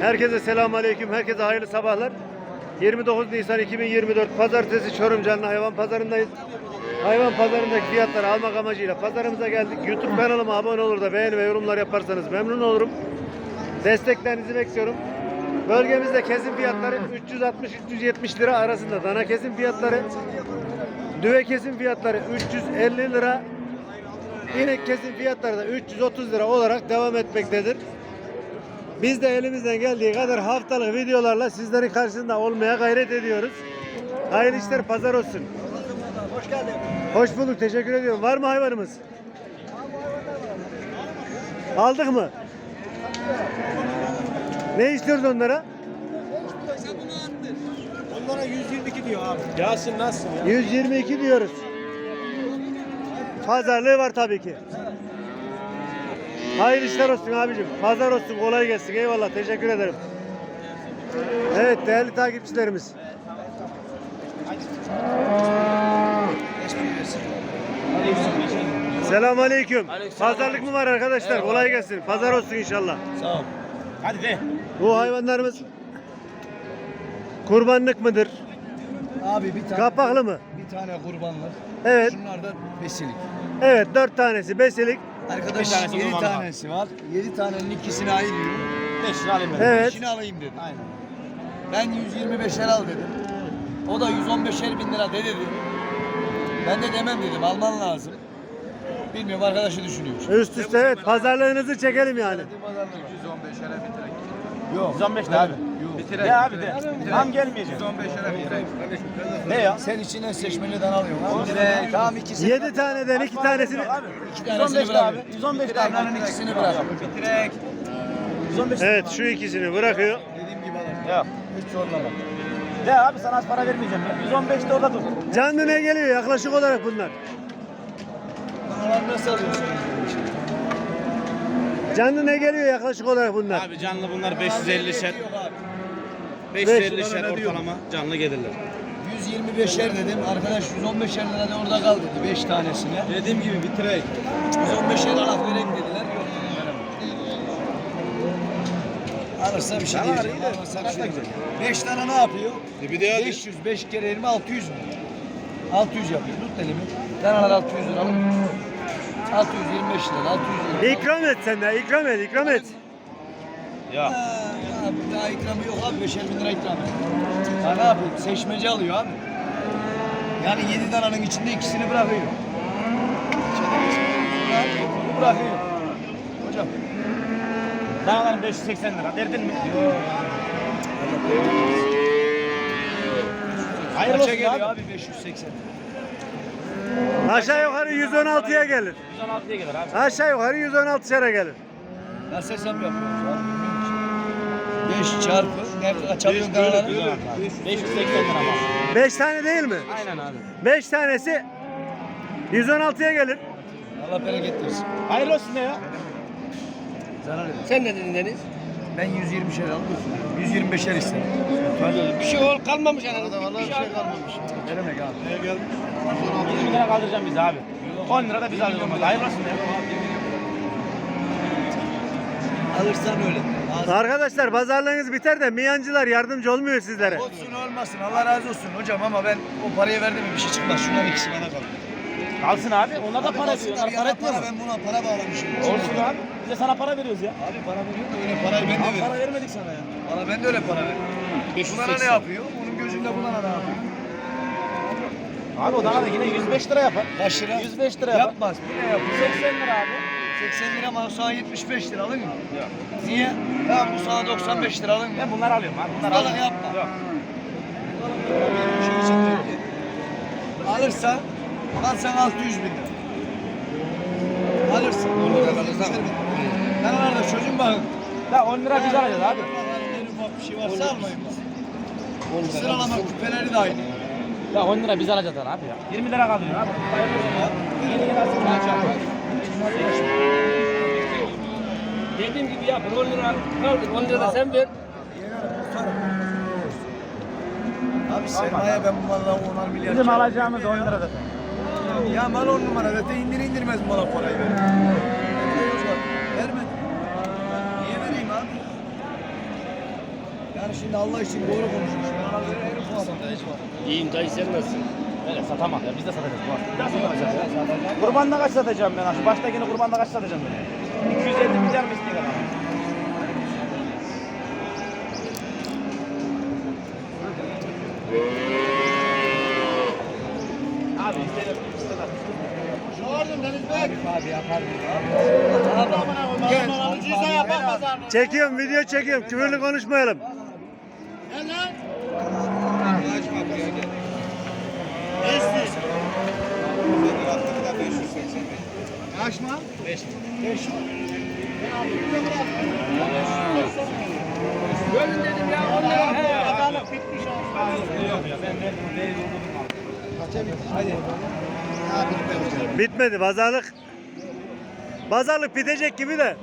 Herkese selamun aleyküm. Herkese hayırlı sabahlar. 29 Nisan 2024 Pazartesi Çorum Canlı Hayvan Pazarındayız. Hayvan pazarındaki fiyatları almak amacıyla pazarımıza geldik. YouTube kanalıma abone olur da beğeni ve yorumlar yaparsanız memnun olurum. Desteklerinizi bekliyorum. Bölgemizde kesim fiyatları 360-370 lira arasında. Dana kesim fiyatları, düve kesim fiyatları 350 lira, inek kesim fiyatları da 330 lira olarak devam etmektedir. Biz de elimizden geldiği kadar haftalık videolarla sizlerin karşısında olmaya gayret ediyoruz. Hayırlı işler pazar olsun. Hoş geldin. Hoş bulduk teşekkür ediyorum. Var mı hayvanımız? Aldık mı? Ne istiyoruz onlara? Onlara 122 diyor abi. Yasin nasılsın ya? 122 diyoruz. Pazarlığı var tabii ki. Hayırlı işler olsun abicim. Pazar olsun. Kolay gelsin. Eyvallah. Teşekkür ederim. Evet değerli takipçilerimiz. Selam aleyküm. Pazarlık mı var arkadaşlar? Kolay gelsin. Pazar olsun inşallah. Sağ ol. Hadi de. Bu hayvanlarımız kurbanlık mıdır? Abi bir tane Kapaklı mı? bir tane kurbanlık. Evet. Şunlar da besilik. Evet dört tanesi besilik. Arkadaş tanesi 7 kurbanlık. tanesi var. 7 tanenin ikisini ayırıyorum. Beşini alayım ben. Evet. İkisini alayım dedim. Aynen. Ben 125'er al dedim. O da 115'er bin lira dedi. Ben de demem dedim. Alman lazım. Bilmiyorum arkadaşı düşünüyor. Üst üste evet pazarlığınızı çekelim yani. 115'ere bitirek. Yok. 115 de abi. Yok. De abi de. Tam gelmeyeceğim. 115'ere bitirek. Ne ya? Sen içinden seçmeliden alıyorsun. abi. Direkt. Tamam ikisini. Yedi taneden iki tanesini Abi. İki tanesini 115 de abi. bırak. 115 de abi. Bunların ikisini bırak. Bitirek. 115 Evet şu ikisini bırakıyor. Dediğim gibi alın. Yok. Hiç zorlama. De abi sana az para vermeyeceğim. ya. 115 de orada dur. Canlı ne geliyor yaklaşık olarak bunlar? Danalar nasıl alıyorsun? Canlı ne geliyor yaklaşık olarak bunlar? Abi canlı bunlar 550 şer, Yok abi. 550 şer ortalama canlı gelirler. 125'er dedim. Arkadaş 115'er lira da orada kal dedi 5 tanesine. Dediğim gibi bitirek. 115'er lira vereyim dediler. Yok dedim veremem. Alırsa bir şey Tamam, diyeceğim. iyi de Almazsa bir kaç şey dakika? diyeceğim. 5 tane ne yapıyor? E bir de hadi. 500, 5 kere 20, 600 mü? 600 yapıyor. Tut elimi. Danalar 600 lira. 625 lira, 600 lira. İkram et sen de ikram et ikram et. Ya. Ha, ya bir daha ikramı yok abi. 5'er bin lira ikram. Ya ne yapayım? Seçmeci alıyor abi. Yani 7 dananın içinde ikisini bırakıyor. Bunu bırakıyor. Hocam. Danaların 580 lira. Derdin mi? Hayırlı Kaça olsun abi. abi 580? Aşağı yukarı 116'ya gelir. 116'ya gelir abi. Aşağı yukarı 116 şere gelir. Nasıl hesap abi? Bilmiyorum ki. 5 çarpı ne kaç alıyorsun danaları? 580 lira ama. 5 tane değil mi? Aynen abi. 5 tanesi 116'ya gelir. Allah bereket versin. Hayırlı olsun ne ya? Zarar edin. Sen ne dedin Deniz? Ben 120 şer aldım. 125'er istedim. Bir şey ol kalmamış. Vallahi bir şey kalmamış. Ne demek abi? 20 lira kaldıracağım bizi abi. 10 lira da biz alıyoruz. Olsun ne? Alırsan öyle. Arkadaşlar pazarlığınız biter de miyancılar yardımcı olmuyor sizlere. Olsun olmasın Allah razı olsun hocam ama ben o parayı verdim bir şey çıkmaz. Şundan ikisi bana kaldı. Kalsın abi. Onlar da Abi para yana para etmiyor para mu? ben buna para bağlamışım. Olsun abi. Biz de sana para veriyoruz ya. Abi para veriyor da öyle parayı ben de Abi para veririm. vermedik sana ya. Valla ben de öyle para veririm. Bunlara ne yapıyor? Onun gözünde bunlara ne yapıyor? Abi o dana da yine 105 lira yapar. Kaç lira? 105 lira yapar. Yapmaz. Bu ne yapıyor? 80 lira abi. 80 lira ama sana 75 lira alın mı? Niye? Tamam bu sana 95 lira alın mı? Ben bunları alıyorum abi. Bunları alıyorum. yapma. Yok. Alırsan alsan 600 bin lira. Alırsın. Kanalarda çocuğun bakın. Da 10 lira biz alacağız abi. En ufak bir şey varsa almayın. Sıralama küpeleri de aynı. Ya 10 lira biz alacağız abi ya. 20 lira kalıyor abi. Dediğim gibi yapın 10 lira kaldır 10 lira da sen ver. Abi sermaye ben bu malla 10'ar milyar. Bizim alacağımız 10 lira zaten. Ya mal 10 numara zaten indir indirmez mala parayı ver. Vermedi. Niye vereyim abi? Yani şimdi Allah için doğru konuşmuş. Bana göre herif bu adam. İyiyim dayı sen nasılsın? Öyle satamam ya biz de satacağız. bu arada. Nasıl satacağız ya? Kurbanda kaç satacağım ben? Şu baştakini kurbanda kaç satacağım ben? 250 milyar mı istiyor adam? Abi istedim. Çekiyorum video çekiyorum. Küfürlü konuşmayalım. Bölün dedim ya 10 lira. He, pazarlık bitmiş. Bitmedi pazarlık. Pazarlık bitecek gibi de.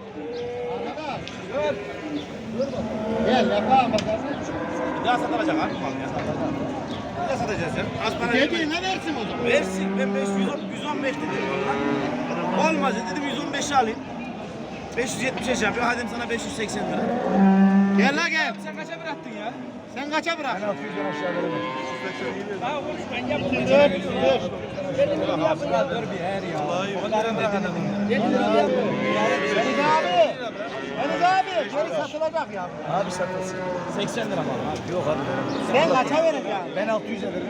Bir daha satılacak abi mal ya. Bir daha satacağız ya. Az para Dediğin ne versin o zaman? Versin. Ben 500, 115 dedim. Olmaz dedim 115 alayım. 570 yapıyor. Hadi sana 580 lira. Gel la gel. Sen kaça bıraktın ya? Sen kaça bıraktın? Ben 600'den aşağı veremem. Daha konuş ben yapayım. Dur dur. Benim gibi yapın. Dur bir her ya. O kadar mı dedin? Deniz abi. Deniz abi. Geri satılacak ya. Abi satılsın. 80 lira mal abi. Yok abi. Sen kaça vereceksin? Ben 600'e veririm.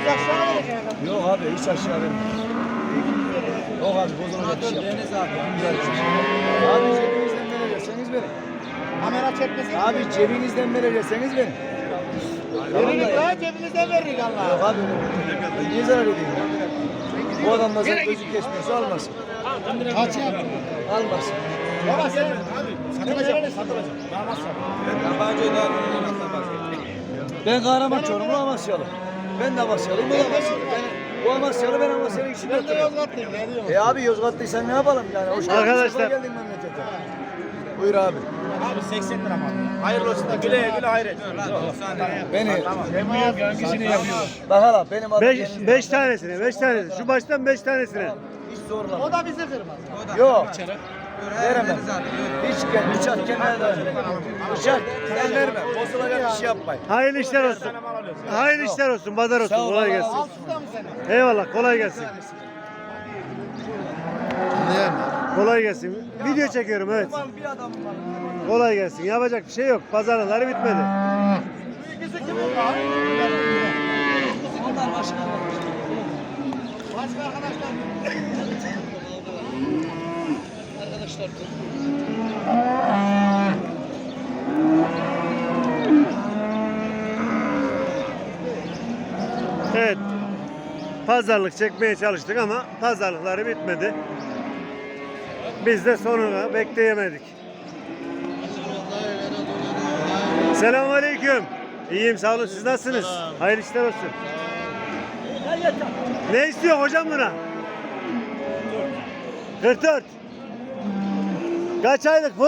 Biz aşağı vereceksin. Yok abi hiç aşağı vermem. Yok abi bozulacak bir şey yok. Deniz abi. Güzel bir şey. Abi cebinizden verecekseniz verin. Kamera çekmesin. Abi cebinizden verecekseniz verin. Veririk ya. la cebimizden veririk Allah. Yok abi. Ben niye zarar edeyim ya? Bu adam da sen gözü geçmiyorsa almasın. Kaç ya? Almasın. Baba sen. Satılacak. Satılacak. Nasıl Ben Kahraman Çorumlu Amasyalı. Ben de Amasyalıyım, o da Amasyalı. Bu Amasyalı, ben Amasya'nın ikisini Ben de oturuyorum. Yozgatlıyım. Ne diyorsun? E abi Yozgatlıysan ne yapalım yani? Hoş geldin, Arkadaşlar. sefa geldin memlekete. Buyur abi. Abi 80 lira mal. Hayırlı olsun da güle güle hayret. Beni, Tamam. hangisini yapıyorlar? Bak hala benim adım 5 Deniz. 5 tanesine, 5 tanesine. Şu baştan 5 tanesine. Hiç zorlama. O da bizi kırmaz. Yok. Veremem. Hiç gel, bıçak kenara. Bıçak, sen verme. Bozulacak bir şey yapmayın. Hayırlı işler olsun. Hayırlı işler olsun. Pazar olsun. Kolay gelsin. Eyvallah. Kolay gelsin. Kolay gelsin. Video çekiyorum evet. Kolay gelsin. Yapacak bir şey yok. Pazarları bitmedi. Başka arkadaşlar. Arkadaşlar Evet. Pazarlık çekmeye çalıştık ama pazarlıkları bitmedi. Biz de sonuna bekleyemedik. Selamünaleyküm. İyiyim sağ olun. Siz nasılsınız? Hayırlı işler olsun. Ne istiyor hocam buna? 44. Kaç aylık bu?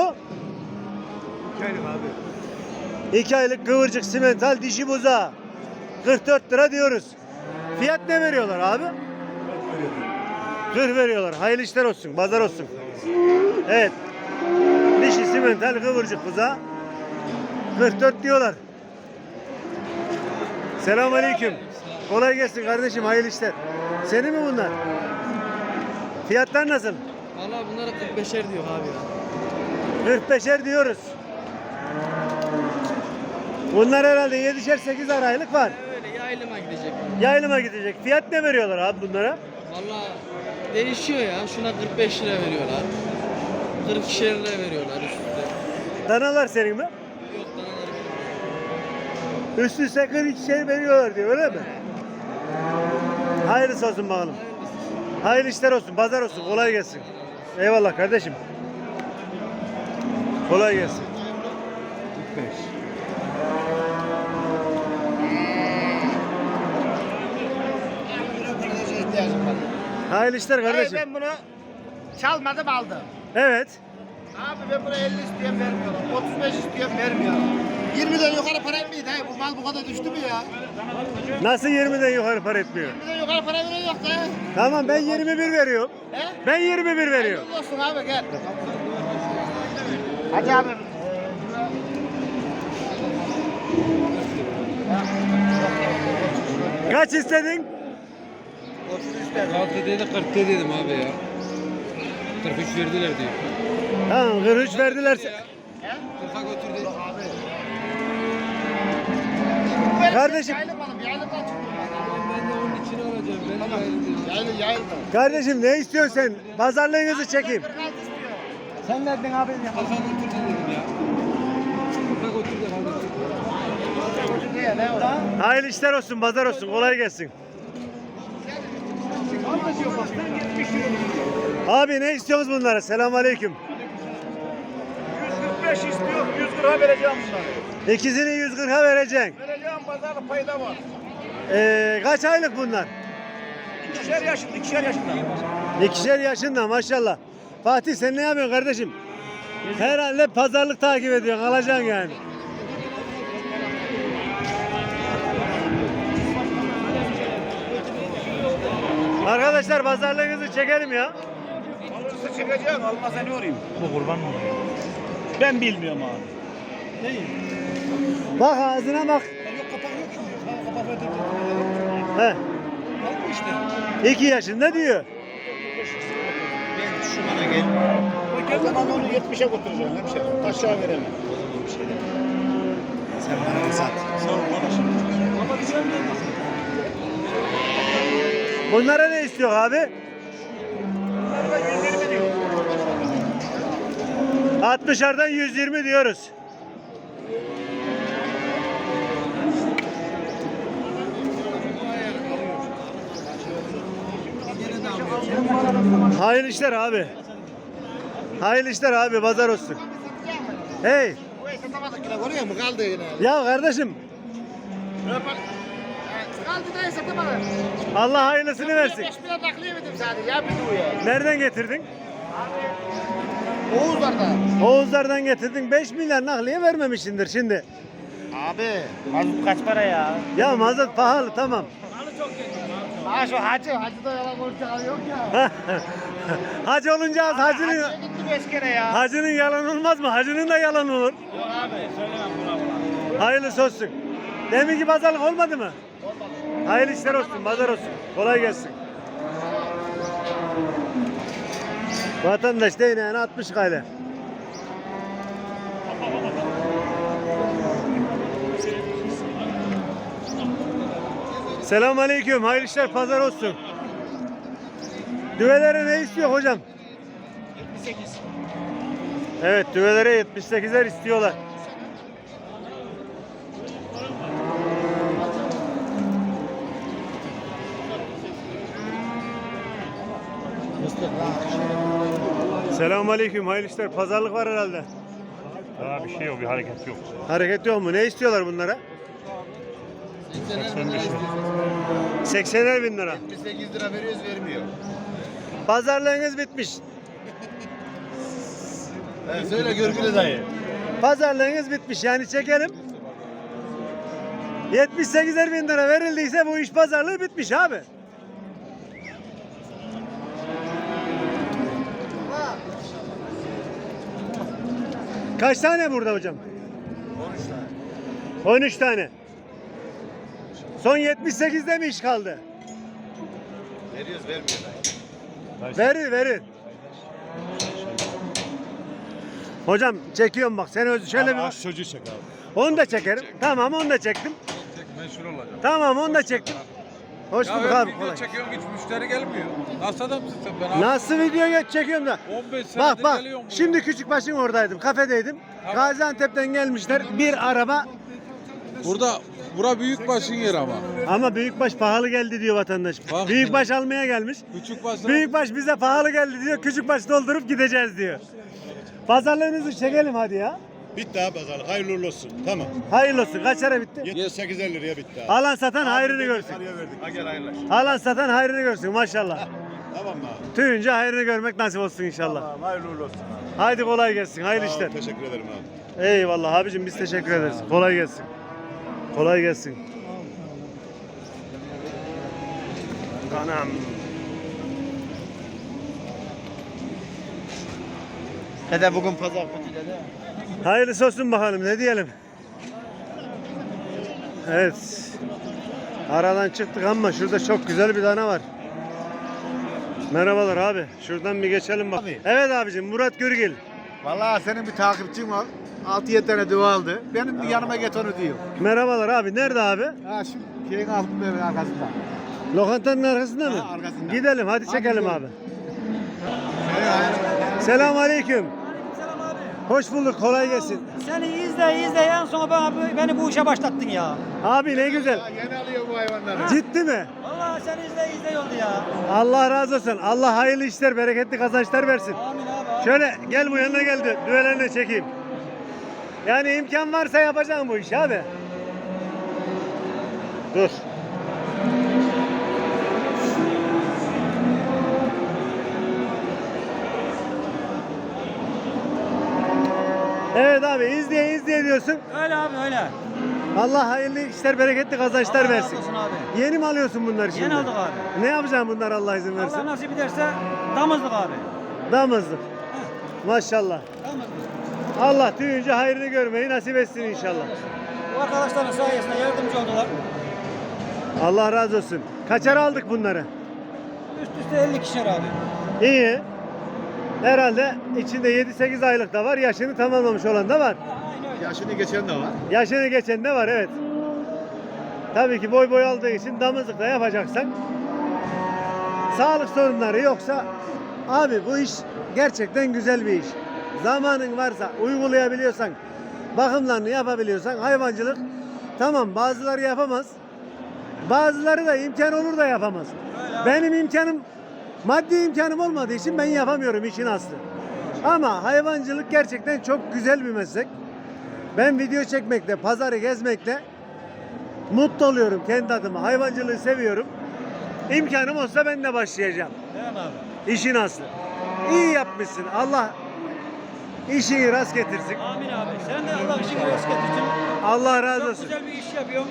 2 aylık abi. 2 aylık kıvırcık simental dişi buzağı. 44 lira diyoruz. Fiyat ne veriyorlar abi? 40 veriyorlar. Hayırlı işler olsun. Pazar olsun. Evet. Dişi simental kıvırcık buzağı. 44 diyorlar. Selamünaleyküm. Kolay gelsin kardeşim. Hayırlı işler. Senin mi bunlar? Fiyatlar nasıl? Valla bunlara 45'er diyor abi ya. 45'er diyoruz. Bunlar herhalde 7'şer 8 aylık var. Öyle yaylıma gidecek. Yayılıma gidecek. Fiyat ne veriyorlar abi bunlara? Valla değişiyor ya. Şuna 45 lira veriyorlar. 42 lira veriyorlar üstünde. Danalar senin mi? Yok danaları benim. Üstü sakın iki şey veriyorlar diyor öyle mi? Hayırlısı olsun bakalım. Hayırlı işler olsun, pazar olsun, kolay gelsin. Eyvallah kardeşim. Kolay gelsin. Hayırlı işler kardeşim. ben bunu çalmadım aldım. Evet. Abi ben buna 50 isteyen vermiyorum. 35 isteyen vermiyorum. 20'den yukarı para etmiyor dayı. Bu mal bu kadar düştü mü ya? Nasıl 20'den yukarı para etmiyor? 20'den yukarı para veren yok da. Tamam ben 21 veriyorum. He? Ben 21 veriyorum. Hayırlı olsun abi gel. Hacı abi. Kaç istedin? 30 istedim. 6 dedi 40 dedim abi ya. 43 verdiler diyor. Tamam 43 verdilerse. 40'a götürdü. Kardeşim. Kardeşim ne istiyorsun sen? Pazarlığınızı çekeyim. Sen verdin abi. Kafamın Hayırlı işler olsun, pazar olsun, kolay gelsin. Abi ne istiyorsunuz bunlara? Selamun aleyküm. 145 istiyor. 100 lira vereceğim bunları. İkisini 140'a vereceksin. Vereceğim pazarlık payı da var. Ee, kaç aylık bunlar? İkişer yaşında, ikişer yaşında. İkişer yaşında maşallah. Fatih sen ne yapıyorsun kardeşim? Herhalde pazarlık takip ediyorsun, alacaksın yani. Arkadaşlar pazarlığınızı çekelim ya. Alırsa çekeceğim, almazsa ne olayım? Bu kurban mı? Ben bilmiyorum abi. Bak ağzına bak. Yok kapak yok şimdi. Kapak verdim. He. Al işte. İki yaşında diyor. Ben şu bana gel. O zaman onu 70'e götüreceğim hemşerim. Aşağı veremem. Sen bana sat. Sağ ol kardeşim. Ama güzel değil Bunlara ne istiyor abi? Bunlar da 120 diyor. 60'lardan 120 diyoruz. Hayırlı işler abi. Hayırlı işler abi pazar olsun. Hey ya kardeşim Kaldı da satamadık. Allah hayırlısını versin. 5 milyon nakliye verdim sadece, ya bir bu ya. Nereden getirdin? Oğuzlar'da. Oğuzlardan getirdin 5 milyar nakliye vermemişsindir şimdi. Abi, mazot kaç para ya? Ya mazot pahalı tamam. Ha şu hacı, hacı da yalan konuşacak yok ya. Hacı olunca az hacının, Hacıya gitti beş kere ya. hacının yalan olmaz mı? Hacının da yalan olur. Yok abi söylemem buna buna. Hayırlısı olsun. Deminki pazarlık olmadı mı? Hayırlı işler olsun, pazar olsun. Kolay gelsin. Vatandaş değneğini 60 gayle. Selamun aleyküm. Hayırlı işler, pazar olsun. Düvelere ne istiyor hocam? 78. Evet, düvelere 78'ler istiyorlar. Selamun aleyküm, hayırlı işler. Pazarlık var herhalde. Daha bir şey yok, bir hareket yok. Hareket yok mu? Ne istiyorlar bunlara? 85 lira. 80'er bin lira. 78 lira veriyoruz, vermiyor. Pazarlığınız bitmiş. Söyle Görgülü dayı. Pazarlığınız bitmiş. Yani çekelim. 78'er bin lira verildiyse bu iş pazarlığı bitmiş abi. Kaç tane burada hocam? 13 tane. 13 tane. Son 78'de mi iş kaldı? Veriyoruz, vermiyor dayı. Verir verir. Hocam çekiyorum bak sen öz şöyle bir bak. çocuğu çek abi. Onu da çekerim. Tamam onu da çektim. Meşhur olacağım. Tamam onu da çektim. Hoş bulduk abi video kolay. çekiyorum hiç müşteri gelmiyor. Nasıl adamsın sen ben abi? Nasıl video geç çekiyorum da. 15 senedir Bak bak geliyorum buraya. şimdi küçük başın oradaydım kafedeydim. Gaziantep'ten gelmişler bir araba Burada bura büyük başın yer ama. ama büyükbaş pahalı geldi diyor vatandaş. Bak. Büyükbaş almaya gelmiş. Küçük başlar. Büyükbaş bize pahalı geldi diyor. Küçükbaş doldurup gideceğiz diyor. Pazarlığınızı çekelim hadi ya. Bitti abi pazarlık. Hayırlı olsun. Tamam. Hayırlı olsun. Kaç ara bitti? 78 liraya bitti abi. Alan satan hayrını görsün. Paraya verdik. Ha gel. Alan satan hayrını görsün maşallah. Tamam mı abi? Tüyünce hayrını görmek nasip olsun inşallah. Tamam, hayırlı olsun abi. Haydi kolay gelsin. Hayırlı işler. Teşekkür ederim abi. Eyvallah abicim biz teşekkür ederiz. Kolay gelsin. Kolay gelsin. Anam. Dede bugün pazar kötü dede. Hayırlısı olsun bakalım ne diyelim. Evet. Aradan çıktık ama şurada çok güzel bir dana var. Merhabalar abi. Şuradan bir geçelim bak. Abi. Evet abicim Murat Görgil. Vallahi senin bir takipçin var. 6-7 tane dua aldı. Benim bir yanıma get onu diyor. Merhabalar abi. Nerede abi? Ha şu şeyin altında evin arkasında. Lokantanın arkasında mı? Ha, arkasında. Gidelim hadi çekelim abi. Hayırlı. Selam aleyküm. Abi. Hoş bulduk. Kolay gelsin. Seni izle izle en son bana, beni bu işe başlattın ya. Abi ne güzel. Yeni alıyor bu hayvanları. Ciddi mi? Vallahi seni izle izle oldu ya. Allah razı olsun. Allah hayırlı işler, bereketli kazançlar versin. Amin abi. amin. Şöyle gel bu yanına geldi. Düğelerini çekeyim. Yani imkan varsa yapacağım bu işi abi. Dur. Evet abi izleye izleye diyorsun. Öyle abi öyle. Allah hayırlı işler, bereketli kazançlar Allah razı versin. olsun abi. Yeni mi alıyorsun bunları şimdi? Yeni aldık abi. Ne yapacaksın bunlar Allah izin verirse? Allah nasip ederse damızlık abi. Damızlık. Maşallah. Damızlık. Allah tüyünce hayrını görmeyi nasip etsin inşallah. Bu arkadaşların sayesinde yardımcı oldular. Allah razı olsun. Kaçar aldık bunları? Üst üste 50 kişiler abi. İyi. Herhalde içinde 7-8 aylık da var, yaşını tamamlamış olan da var. Yaşını geçen de var. Yaşını geçen de var evet. Tabii ki boy boy aldığı için damızlık da yapacaksan sağlık sorunları yoksa abi bu iş gerçekten güzel bir iş. Zamanın varsa uygulayabiliyorsan bakımlarını yapabiliyorsan hayvancılık tamam bazıları yapamaz. Bazıları da imkan olur da yapamaz. Benim imkanım maddi imkanım olmadığı için ben yapamıyorum işin aslı. Ama hayvancılık gerçekten çok güzel bir meslek. Ben video çekmekle, pazarı gezmekle mutlu oluyorum kendi adıma. Hayvancılığı seviyorum. İmkanım olsa ben de başlayacağım. Mi abi? İşin aslı. İyi yapmışsın. Allah işini rast getirsin. Amin abi. Sen de Allah işini rast getirsin. Allah razı Çok olsun. güzel bir iş yapıyorsun.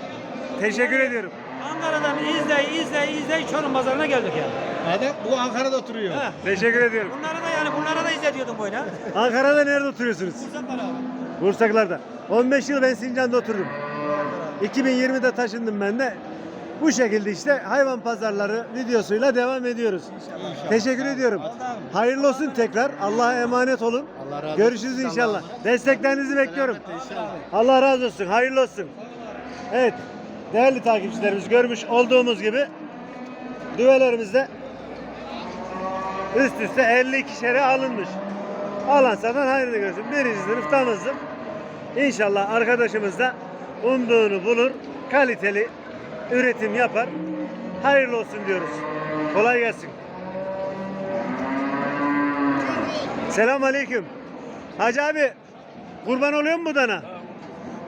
Teşekkür ediyorum. Ankara'dan izle izle izle Çorum pazarına geldik yani. Adam bu Ankara'da oturuyor. Heh. Teşekkür ediyorum. Bunları da yani bunlara da izle diyordum bu oyuna. Ankara'da nerede oturuyorsunuz? Fırsatlar abi. Bursaklar'da. 15 yıl ben Sincan'da oturdum. 2020'de taşındım ben de. Bu şekilde işte hayvan pazarları videosuyla devam ediyoruz. Teşekkür ediyorum. Hayırlı olsun tekrar. Allah'a emanet olun. Allah razı olsun. Görüşürüz inşallah. Desteklerinizi bekliyorum. Allah razı olsun. Hayırlı olsun. Evet. Değerli takipçilerimiz görmüş olduğumuz gibi düvelerimizde üst üste 52 şere alınmış. Alan satan hayrını görsün. Birinci sınıf damızlık. İnşallah arkadaşımız da umduğunu bulur. Kaliteli üretim yapar. Hayırlı olsun diyoruz. Kolay gelsin. Selam aleyküm. Hacı abi kurban oluyor mu bu dana?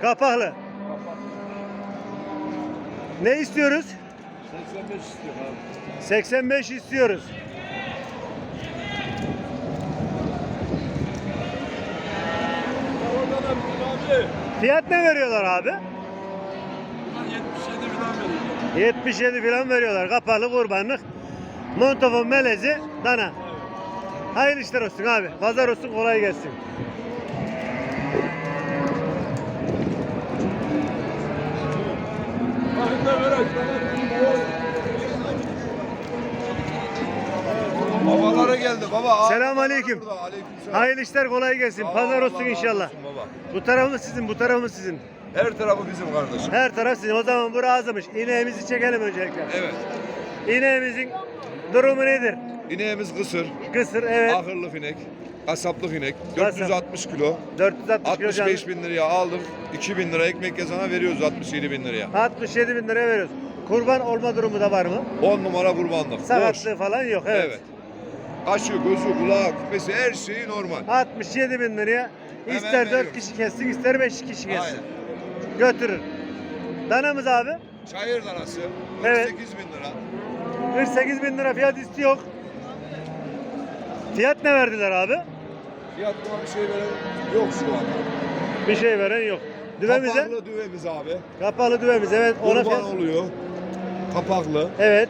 Kapaklı. Ne istiyoruz? 85 istiyor abi. 85 istiyoruz. Fiyat ne veriyorlar abi? 77 falan veriyor. 77 falan veriyorlar. Kapalı kurbanlık. Montofon melezi dana. Hayırlı işler olsun abi. Pazar olsun kolay gelsin. Babalara geldi baba. Selam aleyküm. Hayırlı işler kolay gelsin. Pazar olsun inşallah. Baba. Bu tarafımız sizin, bu tarafımız sizin. Her tarafı bizim kardeşim. Her taraf sizin. O zaman bu razımış. İneğimizi çekelim öncelikle. Evet. İneğimizin durumu nedir? İneğimiz kısır, Kısır evet. ahırlık inek, kasaplık inek. Kasap. 460 kilo. 460 kilo canlı. 65 bin liraya aldım. 2 bin lira ekmek yazana veriyoruz 67 bin liraya. 67 bin liraya veriyoruz. Kurban olma durumu da var mı? 10 numara kurbanlık. Boş. Sakatlığı falan yok. Evet. Evet. Kaşı, gözü, kulağı, küpesi her şeyi normal. 67 bin liraya Hemen ister 4 veriyoruz. kişi kessin ister 5 kişi kessin. Aynen. Götürür. Danamız abi Çayır danası Evet. 48 bin lira. 48 bin lira fiyat istiyor. Fiyat ne verdiler abi? Fiyatına bir şey veren yok şu an. Bir şey veren yok. Düvemize Kapaklı düvemiz abi. kapalı düvemiz evet ona Kurban fiyat. oluyor. Kapaklı. Evet.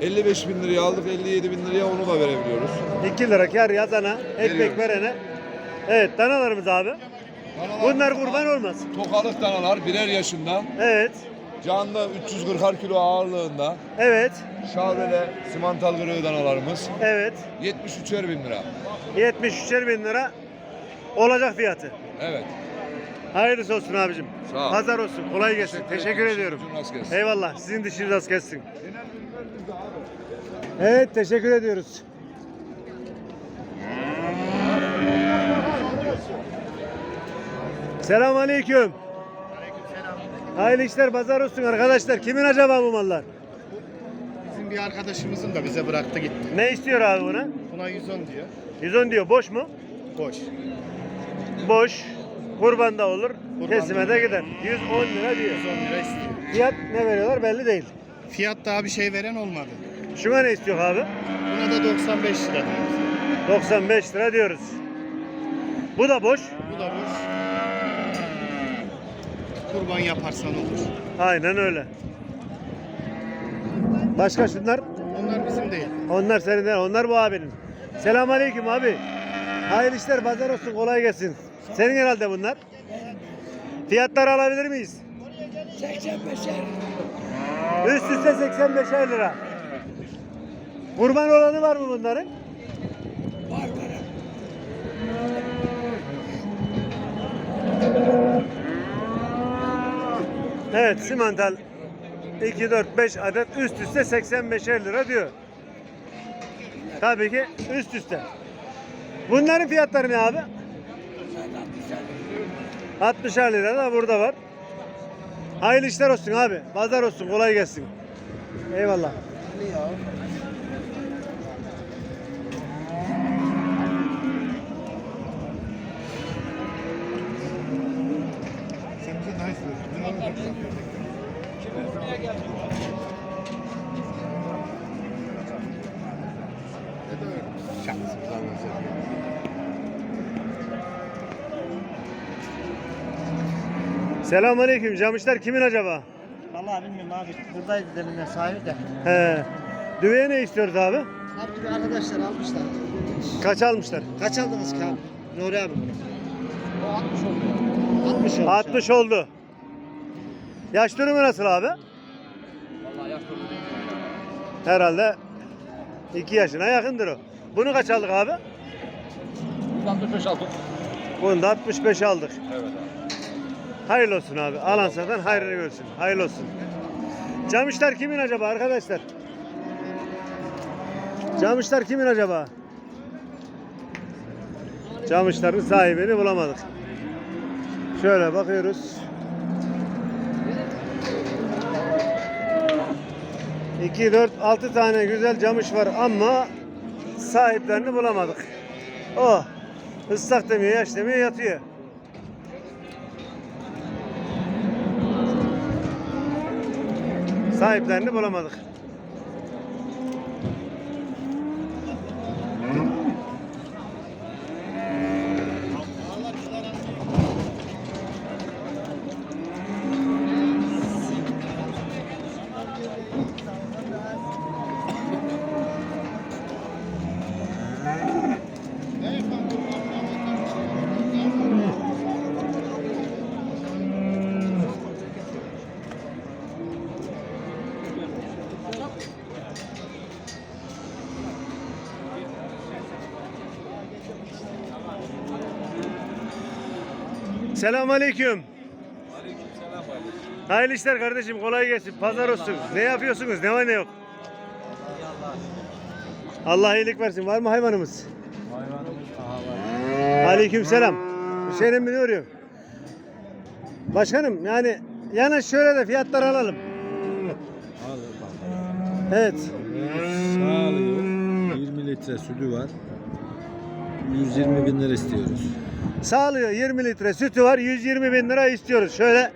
55 bin liraya aldık 57 bin liraya onu da verebiliyoruz. 2 lira kar yazana, ekmek Veriyoruz. verene. Evet danalarımız abi. Bunlar kurban olmaz. Tokalık danalar birer yaşından Evet. Canlı 340 kilo ağırlığında. Evet. Şavele simantal kırığı danalarımız. Evet. 73'er bin lira. 73'er bin lira olacak fiyatı. Evet. Hayırlısı olsun abicim. Sağ ol. Pazar olsun. Kolay gelsin. Teşekkür, ediyorum. Rast gelsin. Eyvallah. Sizin dişiniz az kessin. Evet teşekkür ediyoruz. Selam aleyküm. Hayırlı işler pazar olsun arkadaşlar. Kimin acaba bu mallar? Bizim bir arkadaşımızın da bize bıraktı gitti. Ne istiyor abi buna? Buna 110 diyor. 110 diyor. Boş mu? Boş. Boş. Kurban da olur. Kurban Kesime de gider. 110 lira diyor. 110 lira istiyor. Fiyat ne veriyorlar belli değil. Fiyat daha bir şey veren olmadı. Şuna ne istiyor abi? Buna da 95 lira diyoruz. 95 lira diyoruz. Bu da boş. Bu da boş. Kurban yaparsan olur. Aynen öyle. Başka şunlar? Onlar bizim değil. Onlar senin değil, onlar bu abinin. Selamünaleyküm abi. Hayırlı işler, pazar olsun, kolay gelsin. Senin herhalde bunlar. Fiyatları alabilir miyiz? 85'er. Üst üste 85'er lira. Kurban olanı var mı bunların? Evet, simantal 2, 4, 5 adet üst üste 85'er lira diyor. Tabii ki üst üste. Bunların fiyatları ne abi? 60'er lira da burada var. Hayırlı işler olsun abi. Pazar olsun. Kolay gelsin. Eyvallah. Selamünaleyküm. Camışlar kimin acaba? Vallahi bilmiyorum abi. Buradaydı deminden sahibi de. He. Düveye ne istiyoruz abi? Her türlü arkadaşlar almışlar. Kaç almışlar? Kaç aldınız ki abi? Nuri abi. O 60 oldu. 60 oldu. 60 oldu. Yaş durumu nasıl abi? Herhalde 2 yaşına yakındır o. Bunu kaç aldık abi? 65 aldık. Bunu da 65 aldık. Evet abi. Hayırlı olsun abi. Alan satan hayrını görsün. Hayırlı olsun. Camışlar kimin acaba arkadaşlar? Camışlar kimin acaba? Camışların sahibini bulamadık. Şöyle bakıyoruz. 2, 4, 6 tane güzel camış var ama sahiplerini bulamadık. Oh, ıslak demiyor, yaş demiyor, yatıyor. Sahiplerini bulamadık. Selamünaleyküm. Hayırlı işler kardeşim kolay gelsin. Pazar olsun. Ne yapıyorsunuz? Ne var ne yok? Allah iyilik versin. Var mı hayvanımız? Hayvanımız Aleyküm selam. Hüseyin'im mi arıyor? Başkanım yani yana şöyle de fiyatlar alalım. Evet. Sağlıyor. 20 litre sütü var. 120 bin lira istiyoruz. Sağlıyor 20 litre sütü var 120 bin lira istiyoruz. Şöyle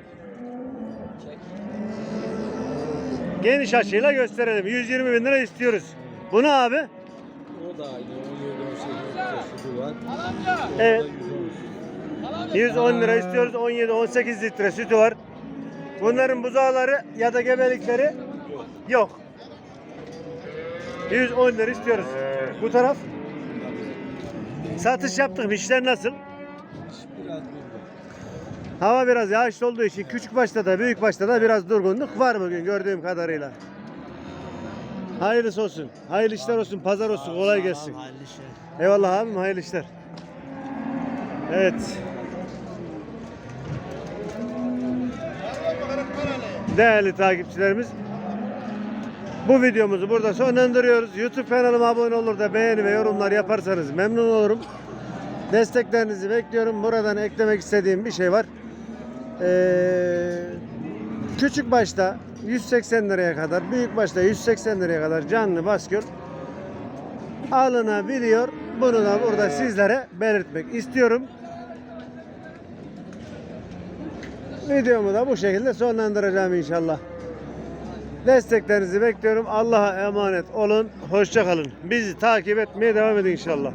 geniş açıyla gösterelim. 120 bin lira istiyoruz. Bunu abi O da aynı 17-18 litre sütü var. evet, 110 lira istiyoruz. 17-18 litre sütü var. Bunların buzağları ya da gebelikleri yok. 110 lira istiyoruz. Bu taraf satış yaptık. İşler nasıl? Hava biraz yağışlı olduğu için küçük başta da büyük başta da biraz durgunluk var bugün gördüğüm kadarıyla. Hayırlısı olsun. Hayırlı işler olsun. Pazar olsun. Kolay gelsin. Eyvallah abim. Hayırlı işler. Evet. Değerli takipçilerimiz. Bu videomuzu burada sonlandırıyoruz. YouTube kanalıma abone olur da beğeni ve yorumlar yaparsanız memnun olurum. Desteklerinizi bekliyorum. Buradan eklemek istediğim bir şey var. Ee, küçük başta 180 liraya kadar, büyük başta 180 liraya kadar canlı baskül alınabiliyor. Bunu da burada sizlere belirtmek istiyorum. Videomu da bu şekilde sonlandıracağım inşallah. Desteklerinizi bekliyorum. Allah'a emanet olun. Hoşça kalın. Bizi takip etmeye devam edin inşallah.